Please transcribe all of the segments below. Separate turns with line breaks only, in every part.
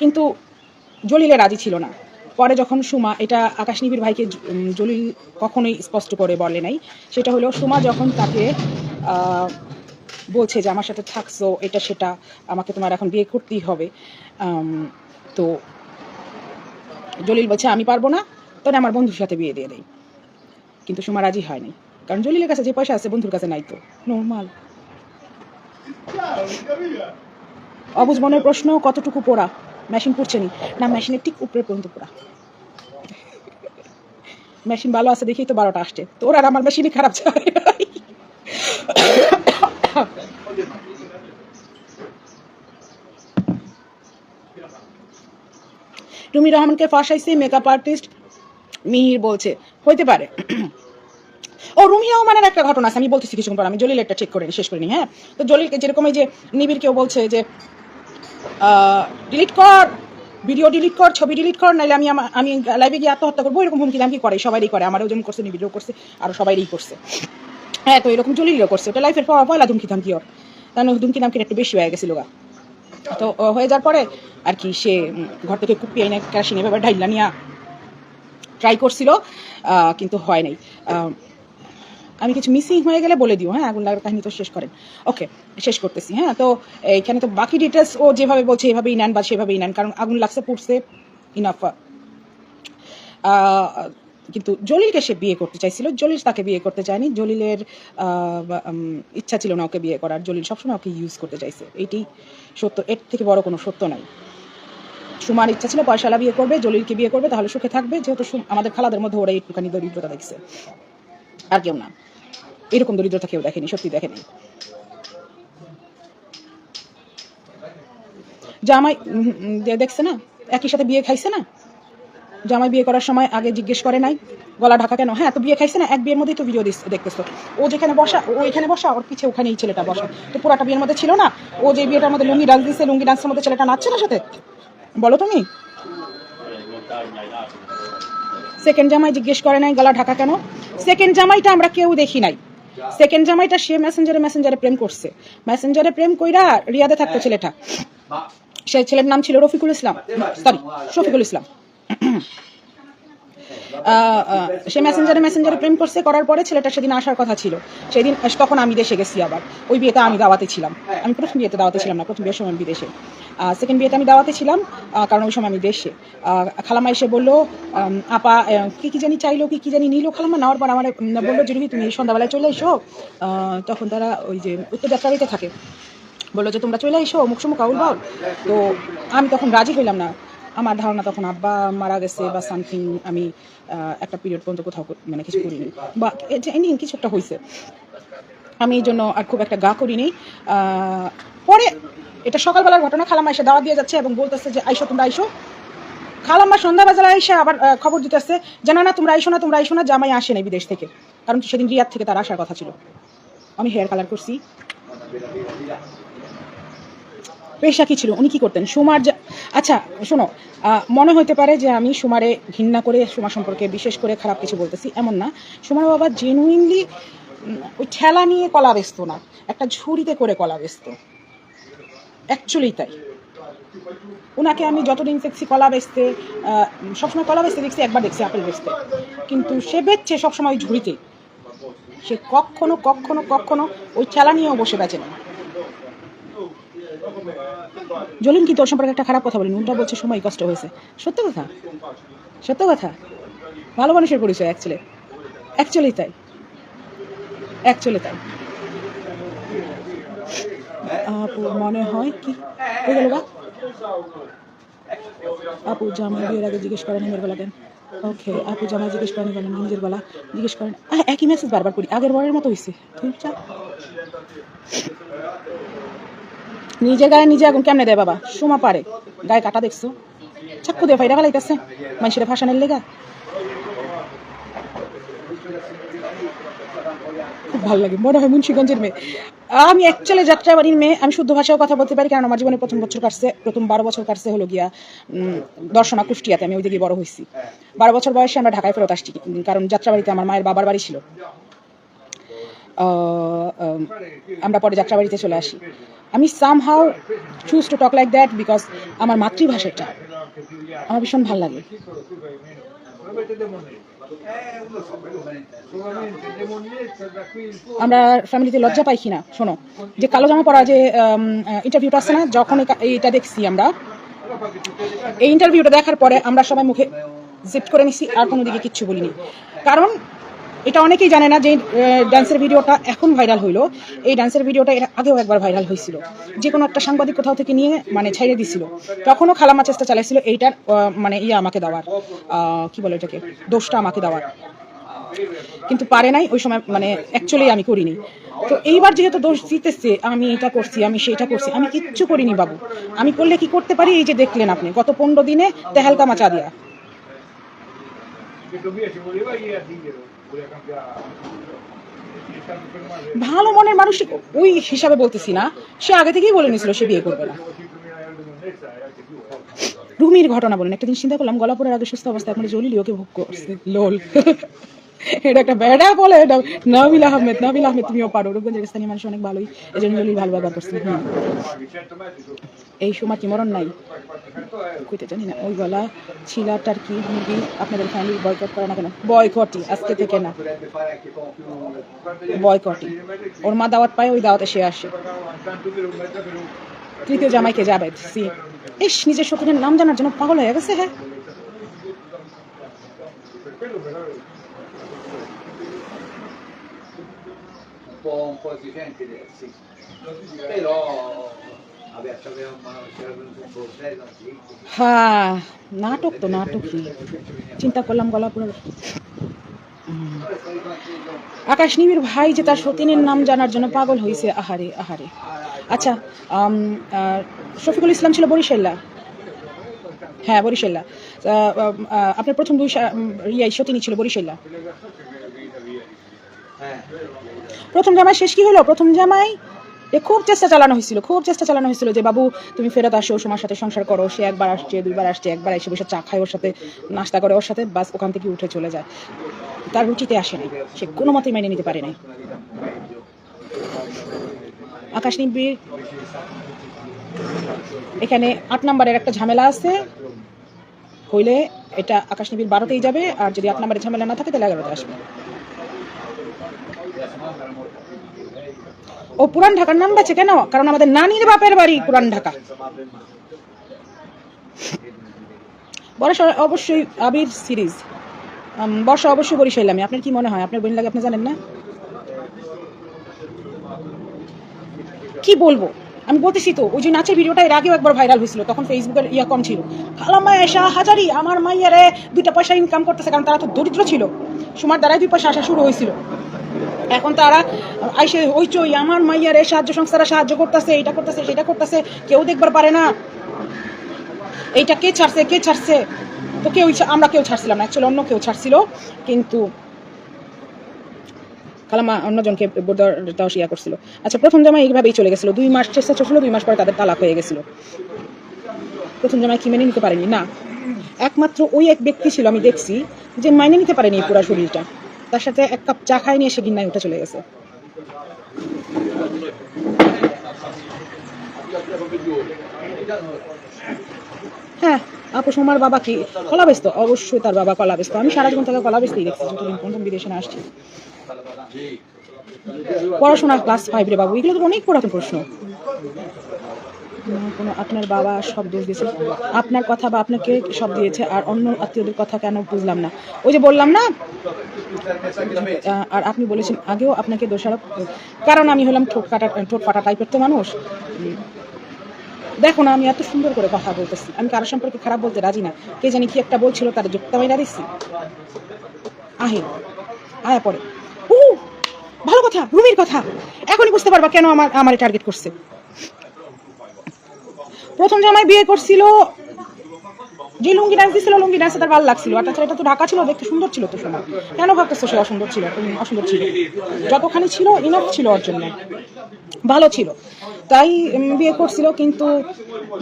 কিন্তু জলিলে রাজি ছিল না। পরে যখন সুমা, এটা আকাশ নিবির ভাইকে জলিল কখনোই স্পষ্ট করে বলে নাই। সেটা হলো, সুমা যখন তাকে বলছে যে, আমার সাথে থাকছো, এটা সেটা, আমাকে তোমার এখন বিয়ে করতেই হবে। তো জলিল বলছে, আমি পারব না তাহলে আমার বন্ধুর সাথে বিয়ে দিয়ে দেয় কিন্তু সুমা রাজি হয়নি। কারণ জলিলের কাছে যে পয়সা আছে, বন্ধুর কাছে নাই তো। নর্মাল অবুজ মনের প্রশ্ন, কতটুকু পোড়া? মেশিন পুড়ছে নি। না, মেশিনের ঠিক উপরে পর্যন্ত পোড়া। মেশিন ভালো আছে দেখেই তো বারোটা আসছে। তোর আর আমার মেশিনই খারাপ চলে রুমি রহমানকে ফাঁসাইছে মেকআপ আর্টিস্ট মিহির বলছে। হইতে পারে। ও, রুমি রহমানের একটা ঘটনা আছে, আমি বলতেছি কিছুক্ষণ পর, আমি জলিল একটা চেক করে শেষ করে নি হ্যাঁ? তো জলিলকে যেরকম এই যে নিবির কেউ বলছে যে ডিলিট কর ভিডিও ডিলিট কর, ছবি ডিলিট কর নাহলে আমি আমি লাইভে গিয়ে আত্মহত্যা করব। এরকম হুমকি দামকি করে, সবারই করে। আমারও যেমন করছে নিবিড়ও করছে আরও সবাইই করছে। হ্যাঁ তো এরকম জলিলও করছে। ওটা লাইফের পয়লা ধুমকি ধামকি ওর। কারণ ধুমকি ধামকির একটু বেশি হয়ে গেছিল গা। তো হয়ে যাওয়ার পরে আর কি সে ঘর থেকে কুপিয়ে এনে কেরাসিন এভাবে ঢাইলা নিয়ে ট্রাই করছিল কিন্তু হয় নাই। আমি কিছু মিসিং হয়ে গেলে বলে দিও হ্যাঁ? আগুন লাগার কাহিনী তো শেষ করেন। ওকে শেষ করতেছি হ্যাঁ? তো এখানে তো বাকি ডিটেলস ও যেভাবে বলছে, এভাবেই নেন বা সেভাবেই নেন, কারণ আগুন লাগছে, পুড়ছে ইনাফ কিন্তু জলিলকে সে বিয়ে করতে চাইছিল, জলিল তাকে বিয়ে করতে চায়নি। জলিলের ইচ্ছা ছিল না ওকে বিয়ে করার। জলিল সবসময় ওকে ইউজ করতে চাইছে। এইটি সত্য, এর থেকে বড় কোনো সত্য নাই। সুমার ইচ্ছা ছিল পয়সালা বিয়ে করবে, জলিলকে বিয়ে করবে, তাহলে সুখে থাকবে, যেহেতু আমাদের খালাদের মধ্যে ওরা একটুখানি দরিদ্রতা দেখছে। আর কেউ না। এরকম দরিদ্রতা কেউ দেখেনি সত্যি দেখেনি। জামাই দেখছে না? একই সাথে বিয়ে খাইছে না? জামাই বিয়ে করার সময় আগে জিজ্ঞেস করে নাই, গলা ঢাকা কেন? হ্যাঁ তো বিয়ে খাইছে না? এক বিয়ের মধ্যেই তো ভিডিও দেখতেছো। ও যেখানে বসা ও এখানে বসা, ওর পিছে ওখানে এই ছেলেটা বসা। তো পুরাটা বিয়ের মধ্যে ছিল না? ও যে বিয়েটার মধ্যে লুঙ্গি ডান্স দিচ্ছে লুঙ্গি ডান্সের মধ্যে ছেলেটা নাচছে না সাথে? বলো তুমি। সেকেন্ড জামাই জিজ্ঞেস করে নাই, গলা ঢাকা কেন? সেকেন্ড জামাইটা আমরা কেউ দেখি নাই। সেকেন্ড জামাইটা সে মেসেঞ্জারে মেসেঞ্জারে প্রেম করছে। মেসেঞ্জারে প্রেম কইরা রিয়াদে থাকতো ছেলেটা। সেই ছেলের নাম ছিল রফিকুল ইসলাম। সরি শফিকুল ইসলাম। সে মেসেঞ্জারে মেসেঞ্জারে প্রেম করছে করার পরে ছেলেটা সেদিন আসার কথা ছিল। সেদিন তখন আমি দেশে গেছি আবার। ওই বিয়েতে আমি দাওয়াতে ছিলাম। আমি প্রথম বিয়েতে দাওয়াতে ছিলাম না প্রথম বিয়ের সময় বিদেশে। সেকেন্ড বিয়েতে আমি দাওয়াতে ছিলাম কারণ ওই সময় আমি দেশে। খালামা এসে বলল আপা কি কি জানি চাইলো, কি কি জানি নিলো? খালামা নেওয়ার পর আমার বলল যে তুমি সন্ধ্যাবেলায় চলে এসো। তখন তারা ওই যে উত্তর যাত্রাবাড়িতে থাকে। বলল যে, তোমরা চলে এসো মুখ সুমুখ আউল তো আমি তখন রাজি হইলাম না। আমার ধারণা তখন আব্বা মারা গেছে বা সামথিং আমি একটা পিরিয়ড পর্যন্ত কোথাও মানে কিছু করিনি। বা এনি কিছু একটা হয়েছে আমি এই জন্য আর খুব একটা গা করিনি। পরে এটা সকালবেলার ঘটনা, খালাম্মা এসে দাওয়া দিয়ে যাচ্ছে এবং বলতেছে যে, আইসো, তোমরা আইসো। খালাম্মা সন্ধ্যা বাজারে এসে আবার খবর দিতেছে যে, না না, তোমরা আইসো না, তোমরা আইসো না, জামাই আসে নাই বিদেশ থেকে। কারণ সেদিন রিয়াদ থেকে তার আসার কথা ছিল। আমি হেয়ার কালার করছি। পেশা কি ছিল? উনি কি করতেন? সুমার আচ্ছা শোনো মনে হতে পারে যে, আমি সুমারে ঘৃণা করে, সুমা সম্পর্কে বিশেষ করে খারাপ কিছু বলতেছি, এমন না। সুমার বাবা জেনুইনলি ওই ঠেলা নিয়ে কলা বেচতো না, একটা ঝুড়িতে করে কলা বেচতো। অ্যাকচুয়ালি তাই। ওনাকে আমি যতদিন দেখছি কলা বেচতে সবসময় কলা বেচতে দেখছি, একবার দেখছি আপেল বেচতে। কিন্তু সে বেচছে সবসময় ওই ঝুড়িতে সে কখনো কখনো কখনো ওই ঠেলা নিয়েও বসে বেচে না। জলিন কি তোর সম্পর্কে একটা খারাপ কথা বলেন? উল্টা বলছে, সময় কষ্ট হয়েছে। সত্য কথা। সত্য কথা। ভালো মানুষের পরিচয় অ্যাকচুয়ালি অ্যাকচুয়ালি তাই। অ্যাকচুয়ালি তাই। আপু মনে হয় কি হয়ে গেল গা আপু জামাই বিয়ের আগে জিজ্ঞেস করেন নিজের বেলা কেন ওকে আপু জামাই জিজ্ঞেস করেন কেন নিজের বেলা জিজ্ঞেস করেন একই মেসেজ বারবার করি আগের বারের মতো হয়েছে ঠিক চা নিজের গায়ে নিজে আগুন কেমনে দেয় বাবা সুমা পারে গায়ে কাটা দেখছ চাক্কু দিয়ে ফাইরা ফেলাইতেছে মানুষের ভাষানের লেগা খুব ভালো লাগে। মনে হয় মুন্সিগঞ্জের মেয়ে। আমি অ্যাকচুয়ালি যাত্রাবাড়ির মেয়ে, আমি শুদ্ধ ভাষাও কথা বলতে পারি, কারণ আমার জীবনে প্রথম বছর কাটছে, প্রথম বারো বছর কাটছে হলো গিয়া দর্শনা কুষ্টিয়াতে, আমি ওই দিকে বড় হয়েছি। বারো বছর বয়সে আমরা ঢাকায় ফেরত আসছি, কারণ যাত্রাবাড়িতে আমার মায়ের বাবার বাড়ি ছিল। আমরা পরে যাত্রাবাড়িতে চলে আসি। আমি somehow choose to talk like that because আমার মাতৃভাষাটা আমার ভীষণ ভালো লাগে। আমরা ফ্যামিলিতে লজ্জা পাই কিনা শোনো। যে কালো জামা পরা যে ইন্টারভিউটা আসছে না, যখন এইটা দেখছি আমরা। এই ইন্টারভিউটা দেখার পরে আমরা সবাই মুখে জিপ্ট করে নিছি, আর কোনো দিকে কিচ্ছু বলিনি। কারণ এটা অনেকেই জানে না যে ডান্সের ভিডিওটা এখন ভাইরাল হইল। এই ডান্সের ভিডিওটা এর আগেও একবার ভাইরাল হয়েছিল যে কোনো একটা সাংবাদিক কোথাও থেকে নিয়ে মানে ছেড়ে দিছিল। তখনও খালামা চেষ্টা চালাইছিল এইটার মানে ইয়ে আমাকে দেওয়ার। কি বলে এটাকে? দোষটা আমাকে দেওয়ার। কিন্তু পারে নাই, ওই সময় মানে অ্যাকচুয়ালি আমি করিনি। তো এইবার যেহেতু দোষ দিতেছে, আমি এটা করছি, আমি সেটা করছি, আমি কিচ্ছু করিনি বাবু। আমি করলে কি করতে পারি? এই যে দেখলেন আপনি, গত পনেরো দিনে তেহালকা মাচা দিয়া ভালো মনের মানুষ ওই হিসাবে বলতেছি না। সে আগে থেকেই বলে নিয়েছিল সে বিয়ে করবে না।
5.000 euro di monnezza anche più.
রুমির ঘটনা বলেন। একটা দিন চিন্তা করলাম গলাপুরের আগে সুস্থ অবস্থায় আপনার জলিলি ওকে ভোগ করছে, লোল। এটা একটা বেড়া বলে এটা নাবিল আহমেদ নাবিল আহমেদ তুমিও পারো। রূপগঞ্জের স্থানীয় মানুষ অনেক ভালোই। এই জন্য ভালো ব্যবহার করছে। হুম।
Paghi 100 metri su,
এই সময় কি মরণ নাই।
paghi 400 euro.
কইতে জানি না ওই গলা ছিলাটার কি মুরগি আপনাদের ফ্যামিলি বয়কট করে না কেন? বয়কটই আজকে থেকে না। বয়কটই ওর মা দাওয়াত পায় ওই দাওয়াতে সে আসে. তৃতীয় জামাইকে যাবে সি ইস নিজের সতীনের নাম জানার জন্য পাগল হয়ে গেছে হ্যাঁ?
Un po', un po' esigenti sì. però vabbè c'aveva un- c'era venuto un bordello antico.
হ্যাঁ নাটক তো নাটকই চিন্তা করলাম গলাপুরের আকাশ নিবির ভাই যে তার সতীনের নাম জানার জন্য পাগল হয়েছে আহারে আহারে। আচ্ছা শফিকুল ইসলাম ছিল বরিশাল্লা? হ্যাঁ বরিশাল্লা। আপনার প্রথম দুই ইয়াই সতিনী ছিল বরিশাল্লা। প্রথম জামাই শেষ কি হলো? প্রথম জামাই এ খুব চেষ্টা চালানো হয়েছিল, খুব চেষ্টা চালানো হয়েছিল যে, বাবু, তুমি ফেরত আসো তোমার সাথে সংসার করো, সে একবার আসছে, দুইবার আসছে, একবার এসে বসে চা খায়, ওর সাথে নাস্তা করে, ওর সাথে বাস ওখান থেকে উঠে চলে যায়। তার রুচিতে আসে নাই, সে কোনো মতেই মেনে নিতে পারে নাই। আকাশ নিবিড় এখানে আট নাম্বারের একটা ঝামেলা আছে, হইলে এটা আকাশ নিবিড় বারোতেই যাবে, আর যদি আট নাম্বারের ঝামেলা না থাকে, তাহলে এগারোতে আসবে। ও পুরান ঢাকার নাম আছে কেন? কারণ আমাদের নানির বাপের বাড়ি পুরান ঢাকা। বর্ষা অবশ্যই আবির সিরিজ। বর্ষা অবশ্যই বরিশাইলামি। আপনার কি মনে হয়? আপনার বোন লাগে আপনি জানেন না? কি বলব? আমি বলতেছি তো, ওই যে নাচের ভিডিওটা এর আগেও একবার ভাইরাল হয়েছিল, তখন ফেসবুকের ইয়া কম ছিল। খালাম্মা এসা হাজারি, আমার মাইয়ারে দুইটা পয়সা ইনকাম করতেছে, কারণ তারা তো দরিদ্র ছিল। সুমার দ্বারাই দুই পয়সা আসা শুরু হয়েছিল। এখন তারা আইসে হইচই, আমার মাইয়ার মাইয়ারে সাহায্য সংস্থারা সাহায্য করতেছে এটা করতেছে, সেটা করতেছে, কেউ দেখবার পারে না। এইটা কে ছাড়ছে কে ছাড়ছে? তো কেউ আমরা কেউ ছাড়ছিলাম না অ্যাকচুয়ালি অন্য কেউ ছাড়ছিল, কিন্তু খালামা অন্যজনকে বোর্ডার ইয়া করছিল। আচ্ছা প্রথম জামাই এইভাবেই চলে গেছিল। দুই মাস চেষ্টা চলছিল দুই মাস পরে তাদের তালাক হয়ে গেছিল। প্রথম জামাই কি মেনে নিতে পারেনি? না। একমাত্র ওই এক ব্যক্তি ছিল, আমি দেখছি, যে মাইনে নিতে পারেনি পুরো শরীরটা। তার সাথে এক কাপ চা খাই নিয়ে সে গিন্নায় উঠে চলে গেছে। হ্যাঁ আপু সোমার বাবা কি কলা বেচত অবশ্যই তার বাবা কলা বেচত আমি সারা জীবন তাকে কলা বেচতেই দেখছি, যতদিন প্রথম বিদেশে আসছি। পড়াশোনা ক্লাস ফাইভ রে বাবু, এগুলো তো অনেক পুরাতন প্রশ্ন। কোনো আপনার বাবা সব দোষ দিয়েছে। আপনার কথা বা আপনাকে সব দিয়েছে আর অন্য আত্মীয়দের কথা কেন বুঝলাম না? ওই যে বললাম না? আর আপনি বলেছেন, আগেও আপনাকে দোষারোপ কারণ আমি হলাম ঠোঁট কাটা, ঠোঁট ফাটা টাইপের তো মানুষ। দেখো না, আমি এত সুন্দর করে কথা বলতেছি। আমি কারও সম্পর্কে খারাপ বলতে রাজি না। কে জানি কি একটা বলছিল, তার যুক্ত আমি না দিচ্ছি আহে আয়া পরে ভালো কথা, রুমির কথা। এখনই বুঝতে পারবা কেন আমার আমার টার্গেট করছে। প্রথম জামাই বিয়ে করছিল, যে লুঙ্গি ডান্স দিছিল, লুঙ্গি ডান্সে তার ভালো লাগছিল। আর তাছাড়া এটা তো ঢাকা ছিল, দেখতে সুন্দর ছিল তো শোনা কেন ভাবতেছো সে অসুন্দর ছিল? অসুন্দর ছিল। যতখানি ছিল ইনাফ ছিল ওর জন্য। ভালো ছিল। তাই বিয়ে করছিল, কিন্তু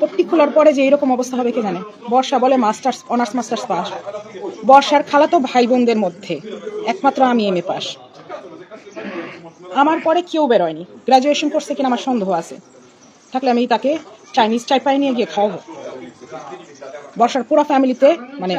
পট্টি খোলার পরে যে এরকম অবস্থা হবে কে জানে? বর্ষা বলে মাস্টার্স, অনার্স, মাস্টার্স পাস। বর্ষার খালাতো ভাই বোনদের মধ্যে। একমাত্র আমি এম এ পাস। আমার পরে কেউ বেরোয়নি। গ্রাজুয়েশন করছে কিনা আমার সন্দেহ আছে। থাকলে আমি তাকে চাইনিজ চাইপাই নিয়ে গিয়ে খাওয়াবো। বর্ষার পুরো ফ্যামিলিতে মানে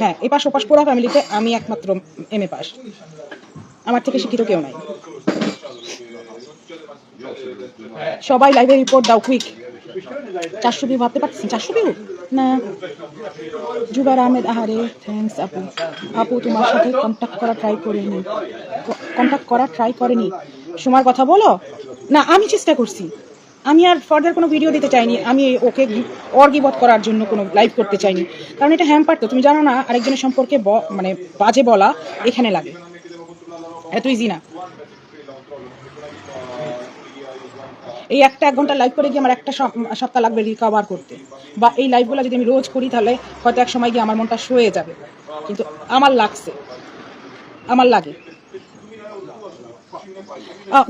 হ্যাঁ এপাশ ওপাশ পুরো ফ্যামিলিতে আমি একমাত্র এম এ পাস। আমার থেকে শিক্ষিত কেউ নাই। সবাই লাইভে রিপোর্ট দাও কুইক চারশো ভিউ ভাবতে পারতেছেন? চারশো ভিউ না। জুবার আহমেদ, আহারে থ্যাঙ্কস আপু। আপু, তোমার সাথে কন্ট্যাক্ট করা ট্রাই করিনি। কন্ট্যাক্ট করা ট্রাই করেনি। সময় কথা বলো? না, আমি চেষ্টা করছি। আমি আর ফার্দার কোনো ভিডিও দিতে চাইনি। আমি ওকে ওর গিবত করার জন্য কোনো লাইভ করতে চাইনি। কারণ এটা হ্যাম্পার তো। তুমি জানো না, আরেকজনের সম্পর্কে মানে বাজে বলা এখানে লাগে। এত ইজি না। এই একটা এক ঘণ্টা লাইভ করে গিয়ে আমার একটা সপ্তাহ লাগবে রিকভার করতে। বা এই লাইভগুলো যদি আমি রোজ করি তাহলে হয়তো এক সময় গিয়ে আমার মনটা সয়ে যাবে। কিন্তু আমার লাগছে। আমার লাগে।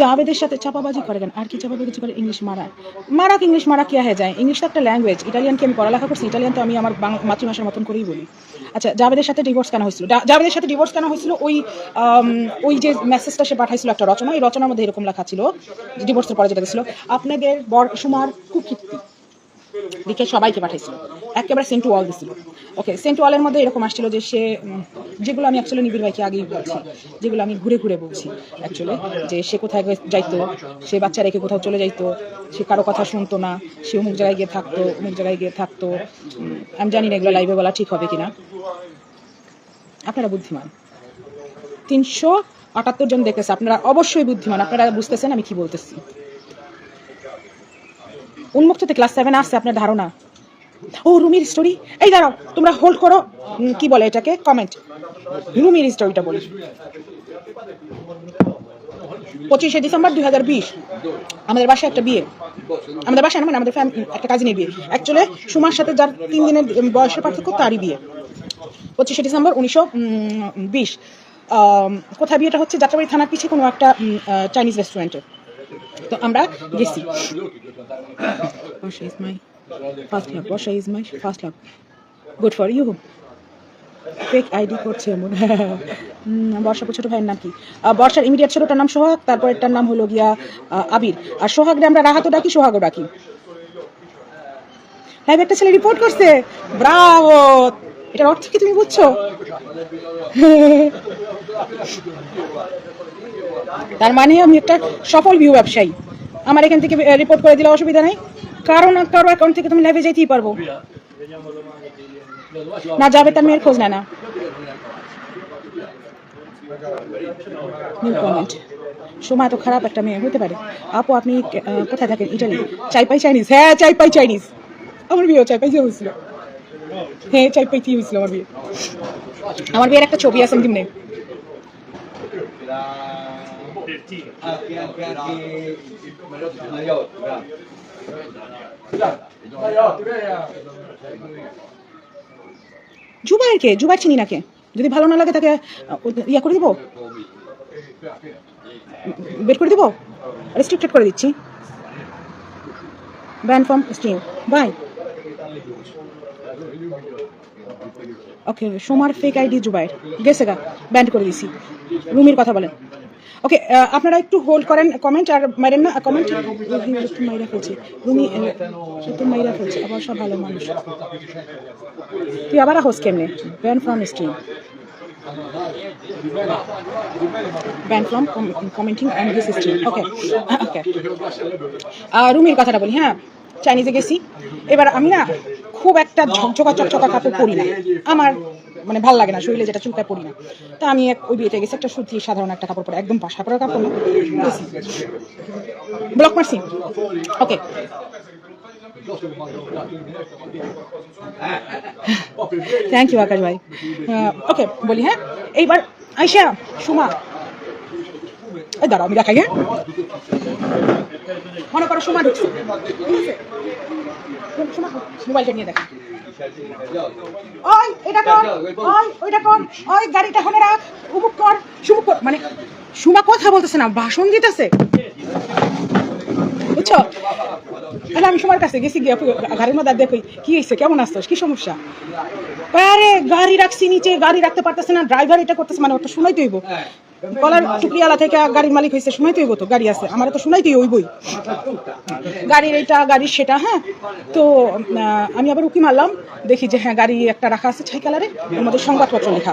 জাভেদের সাথে চাপাবাজি করে কেন আর কি চাপাবাজি করে ইংলিশ মারা মারাক ইংলিশ মারা কি হয়ে যায়? ইংলিশ তো একটা ল্যাঙ্গুয়েজ ইটালিয়ান কি আমি পড়ালেখা করছি ইটালিয়ান তো আমি আমার মাতৃভাষার মতন করেই বলি। আচ্ছা জাভেদের সাথে ডিভোর্স কেন হয়েছিল? জাভেদের সাথে ডিভোর্স কেন হয়েছিল? ওই ওই যে মেসেজটা সে পাঠাইছিল একটা রচনা এই রচনার মধ্যে এরকম লেখা ছিল ডিভোর্সের পরে যেটা ছিল আপনাদের বর সুমার কুকীর্তি। লিখে সবাইকে পাঠাইছিল। একেবারে সেন্ট ওয়াল দিছিল। ওকে সেন্ট ওয়ালের মধ্যে এরকম আসছিল যে সে যেগুলো আমি অ্যাকচুয়ালি নিবিড় ভাইকে আগেই বলছি, যেগুলো আমি ঘুরে ঘুরে বলছি অ্যাকচুয়ালি যে সে কোথায় যাইতো, সে বাচ্চা রেখে কোথাও চলে যাইতো, সে কারও কথা শুনতো না, সে অমুক জায়গায় গিয়ে থাকতো, অমুক জায়গায় গিয়ে থাকতো আমি জানি না এগুলো লাইভে বলা ঠিক হবে কিনা। আপনারা বুদ্ধিমান। তিনশো আটাত্তর জন দেখতেছে, আপনারা অবশ্যই বুদ্ধিমান, আপনারা বুঝতেছেন আমি কি বলতেছি। উন্মুক্ততে ক্লাস সেভেন আসছে, আপনার ধারণা? ও, রুমির স্টোরি এই দাঁড়াও, তোমরা হোল্ড করো। কি বলে এটাকে? কমেন্ট রুমির স্টোরিটা বলি। পঁচিশে ডিসেম্বর দুই হাজার বিশ। আমাদের বাসায় একটা বিয়ে। আমাদের বাসায় না মানে আমাদের ফ্যাম একটা কাজিনের বিয়ে। অ্যাকচুয়ালি সুমার সাথে যার তিন দিনের বয়সের পার্থক্য, তারই বিয়ে। পঁচিশে ডিসেম্বর উনিশশো বিশ। কোথায় বিয়েটা হচ্ছে? যাত্রাবাড়ি থানার পিছিয়ে কোনো একটা চাইনিজ রেস্টুরেন্টে তো আমরা গেছি। First love. Bosha is my first love. Good for you. Fake ID করছে এমন বর্ষা ছোট ভাইয়ের নাম কি? বর্ষার ইমিডিয়েট ছোটটার নাম সোহাগ তারপর এটার নাম হলো গিয়া আবির। আর সোহাগরে আমরা রাহাতও ডাকি, সোহাগও ডাকি। লাইভ একটা ছেলে রিপোর্ট করছে। ব্রাভো এটার অর্থ কি তুমি বুঝছ? তার মানে আমি একটা সফল ভিউ ব্যবসায়ী। আমার এখান থেকে রিপোর্ট করে দিলে অসুবিধা নেই। কারও না কারও অ্যাকাউন্ট থেকে তুমি লাইভে যেতেই পারব। না যাবে তার মেয়ের খোঁজ নেয় না। নিউ সময় তো খারাপ একটা মেয়ে, হতে পারে। আপু, আপনি কোথায় থাকেন? ইটালি চাইপাই চাইনিজ হ্যাঁ চাইপাই চাইনিজ আমার বিয়েও চাইপাই যে হয়েছিল। হ্যাঁ চাইপাই কি হয়েছিল আমার বিয়ে। আমার বিয়ের একটা ছবি আছে কেমনে
Anche, anche, anche Maiotti, bravo.
জুবাইরকে Jubair চিনি নাকে যদি ভালো না লাগে তাকে ইয়া করে দিব? বের করে দিব? রেস্ট্রিক্টেড করে দিচ্ছি। Ban from stream by okay সোমার fake ID Zubair. গেছে গা ব্যান্ড করে দিছি। রুমির কথা বলেন ওকে আপনারা একটু হোল্ড করেন কমেন্ট আর মারেন না কমেন্ট মাইরা ফেলছে। রুমি তো মাইরা ফেলছে, আবার সব ভালো মানুষ। তুই আবার হোস কেমনে? Ban from stream from commenting okay okay রুমির কথাটা বলি হ্যাঁ চাইনিজে গেছি। এবার আমি না খুব একটা ঝকঝকা, চকচকা কাপড় পরি না। আমার মানে ভালো লাগে না, শরীরে যেটা চুলকায় পরি না। তা আমি এক ওই বিয়েতে গেছি, একটা সুতি সাধারণ একটা কাপড় পরে, একদম পাশা পরে কাপড় ব্লক মারছি। ওকে। থ্যাংক ইউ আকাশ ভাই। ওকে, বলি হ্যাঁ? এইবার আইসা সুমা। এই দাঁড়াও, আমি দেখাই হ্যাঁ? মনে করো সুমা ঢুকছে। মোবাইলটা নিয়ে দেখা। ওই এটা কর ওই ওইটা কর ওই গাড়িটা রাখ উমুক কর সুমুক কর মানে সুমা কথা বলতেছে না ভাষণ দিতেছে। বুঝছ? তাহলে আমি সময়ের কাছে গেছি গিয়ে গাড়ির মধ্যে দেখি কি হয়েছে কেমন আসছোস কি সমস্যা? আরে গাড়ি রাখছি নিচে গাড়ি রাখতে পারতেছে না ড্রাইভার এটা করতেছে মানে ওটা শুনাই তৈব কলার টুকরিয়ালা থেকে গাড়ির মালিক হয়েছে শুনাইতে হইব তো, গাড়ি আছে, আমার তো শুনাইতেই হইবই। গাড়ির এটা গাড়ির সেটা হ্যাঁ? তো আমি আবার উকি মারলাম, দেখি যে হ্যাঁ গাড়ি একটা রাখা আছে ছাই কালারে ওর মধ্যে সংবাদপত্র লেখা।